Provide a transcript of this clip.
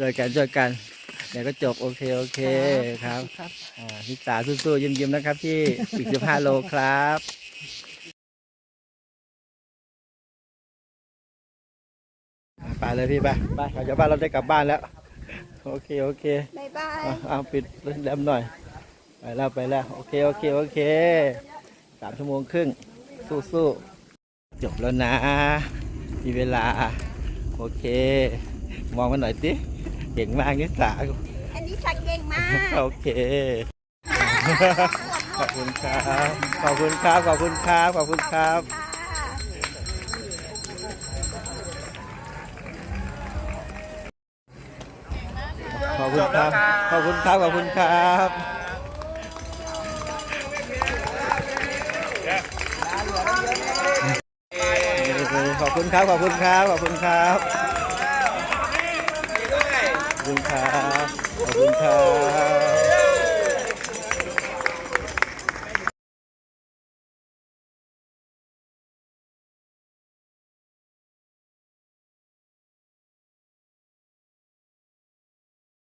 ช่วยกันช่วยกันเดี๋ยวก็จบโอเคโอเคครับครับอ่าพี่สาสู้ๆยิ้มๆนะครับที่อีกสิบห้าโลครับอ่าไปเลยพี่ไปไปเราจะบ้านเราได้กลับบ้านแล้ว โอเคโอเคบ๊ายบายเอาเอาปิดแรมหน่อย ไปแล้วไปแล้ว โอเคโอเคโอเคสามชั่วโมงครึ่ง สู้สู้จบแล้วนะ มีเวลา โอเค มองกันหน่อยสิเก่งมากนิสาอันนี้ฉันเก่งมาก โอเค ขอบคุณครับ ขอบคุณครับ ขอบคุณครับ ขอบคุณครับ ขอบคุณครับ ขอบคุณครับ ขอบคุณครับขอบคุณครับ ขอบคุณครับ ขอบคุณครับ คุณครับ